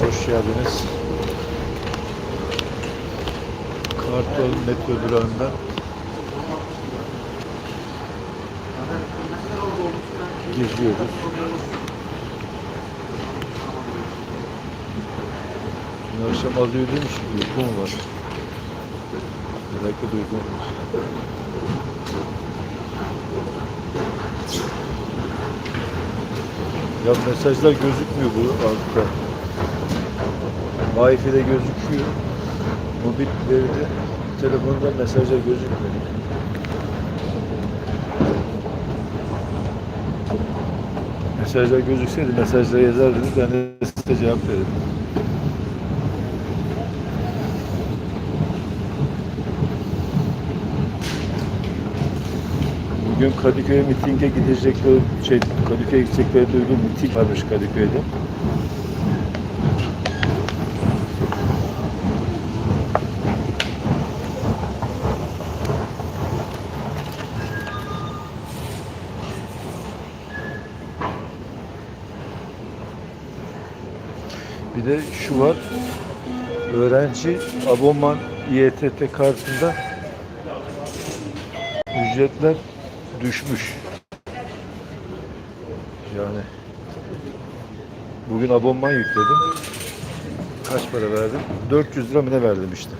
hoş geldiniz. Kartal metro durağından geziyoruz. Dün akşam az uyuduğum için uykum var. Felaket uykum var. Ya mesajlar gözükmüyor bu altta. Wi-Fi'de gözüküyor. Mobil veride telefonda mesajlar gözükmüyor. Mesajlar gözükseydi mesajlara yazardınız ben de size cevap verirdim. Bugün Kadıköy'e mitinge gidecekleri, şey, Kadıköy'e gidecekleri duyduğum miting varmış Kadıköy'de. Bir de şu var, öğrenci abonman İETT kartında ücretler düşmüş. Yani bugün abonman yükledim. Kaç para verdim? 400 lira mı ne verdim işte.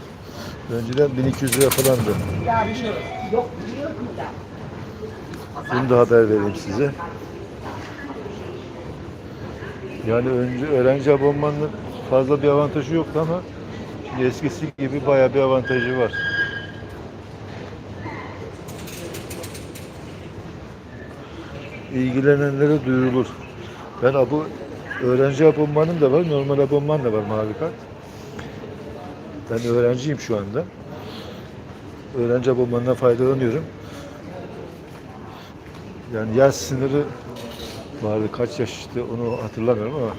Önceden 1200 lira falandı. Bunu da haber vereyim size. Yani önce öğrenci abonmanının fazla bir avantajı yoktu ama eskisi gibi bayağı bir avantajı var. İlgilenenlere duyurulur. Ben bu öğrenci abonmanım da var, normal abonman da var mavi kart. Ben öğrenciyim şu anda. Öğrenci abonmanından faydalanıyorum. Yani yaş sınırı vardı. Kaç yaş işte onu hatırlamıyorum ama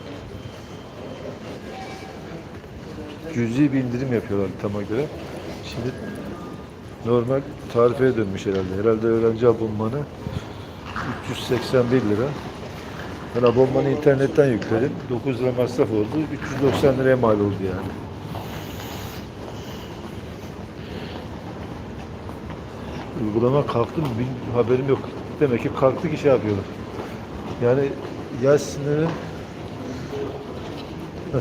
cüzi bir indirim yapıyorlar tama göre. Şimdi normal tarifeye dönmüş herhalde. Herhalde öğrenci abonmanı 381 lira. Ben abonmanı internetten yükledim. 9 lira masraf oldu. 390 liraya mal oldu yani. Uygulama kalktı mı haberim yok. Demek ki kalktı ki şey yapıyorlar. Yani yaş sınırı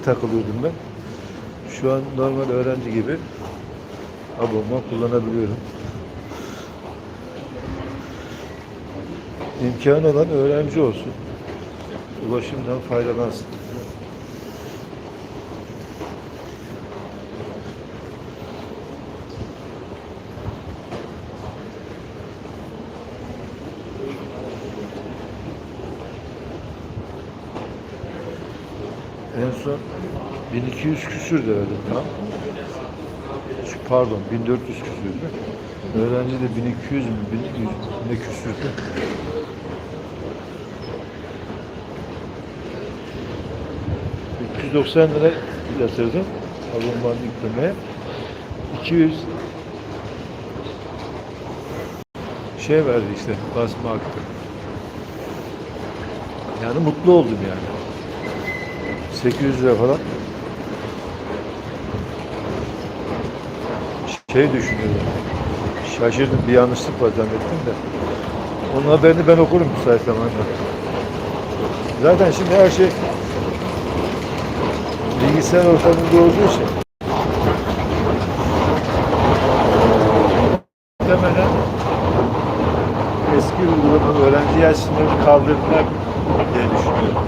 takılıyordum ben. Şu an normal öğrenci gibi abonman kullanabiliyorum. İmkanı olan öğrenci olsun. Ulaşımdan faydalansın. En son 1200 küsür de verdim tam. Pardon 1400 küsürdü. Öğrenci de 1200 mü 1100 ne küsürdü. 390 lira yatırdım abonman yüklemeye. 200 şey verdi işte basma hakkı. Yani mutlu oldum yani. 800 lira falan. Şey düşünüyorum. Şaşırdım bir yanlışlık var zannettim de. Onun haberini ben okurum müsait zamanda. Zaten şimdi her şey bilgisayar ortamında olduğu için muhtemelen eski uygulama öğrenci yaş sınırını kaldırdılar diye düşünüyorum.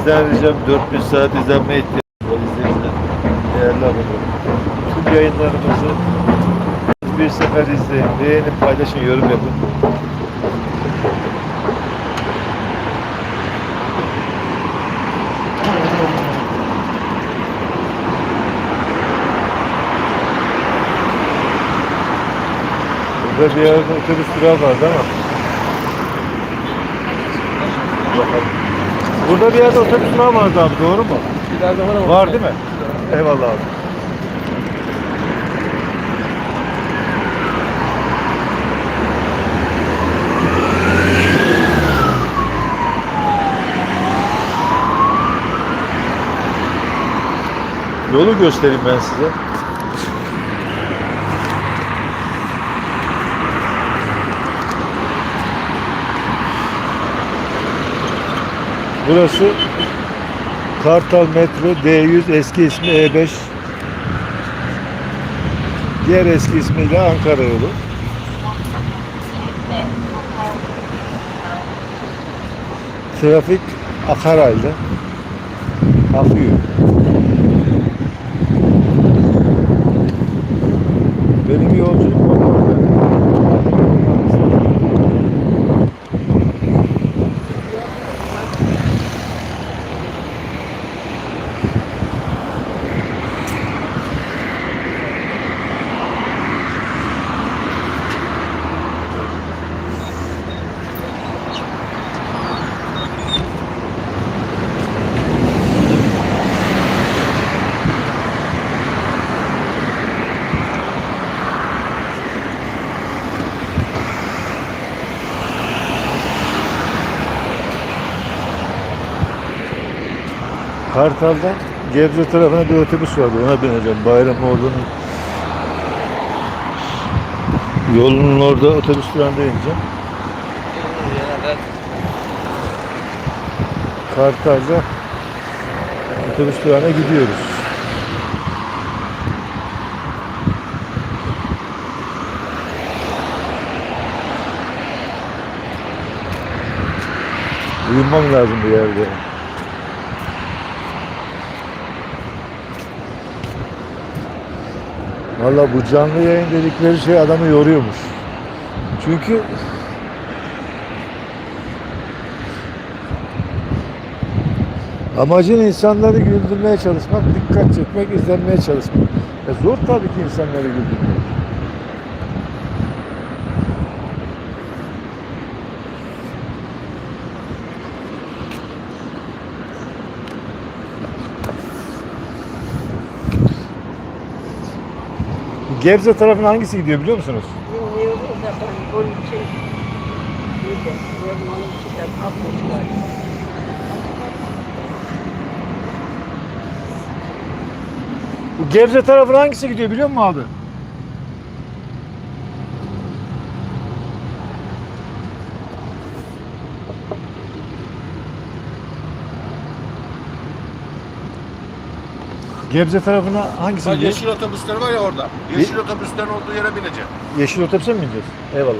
Sizden ricam 4000 saat izlenme ihtiyacı var izleyiciler. Değerli abone Tüm yayınlarımızı bir sefer izleyin, beğenip paylaşın, yorum yapın. Burada bir yerde otobüs durağı vardı ama. Bakalım. Burada bir yerde otobüs durağı vardı abi doğru mu? İleride var ama. Var değil mi? Eyvallah abi. Yolu göstereyim ben size. Burası Kartal Metro D100 eski ismi E5 diğer eski ismiyle Ankara yolu. Trafik akar halde. Akıyor. Benim yolculuk orada. Kartal'dan Gebze tarafına bir otobüs vardı. Ona bineceğim. Bayramoğlu'nun yolunun orada otobüs durağında ineceğim. Kartal'da otobüs durağına gidiyoruz. Uyumam lazım bir yerde. Valla bu canlı yayın dedikleri şey adamı yoruyormuş. Çünkü amacın insanları güldürmeye çalışmak, dikkat çekmek, izlenmeye çalışmak. E zor tabii ki insanları güldürmek. Gebze tarafına hangisi gidiyor biliyor musunuz? Bilmiyorum da ben onun için bir de diyorum onun için de kapmışlar. Bu Gebze tarafına hangisi gidiyor biliyor musun abi? Gebze tarafına hangisi Bak yeşil otobüsler var ya orada. Yeşil otobüslerin olduğu yere bineceğim. Yeşil otobüse mi bineceğiz? Eyvallah.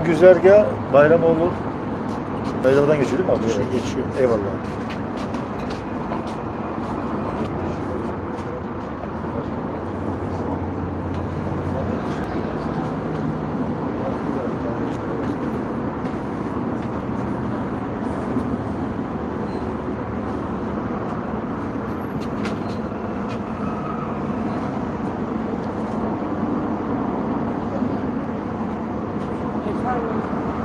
Bunun güzergahı Bayramoğlu Bayramdan geçiyor değil mi abi? Geçiyor. Eyvallah. ございます。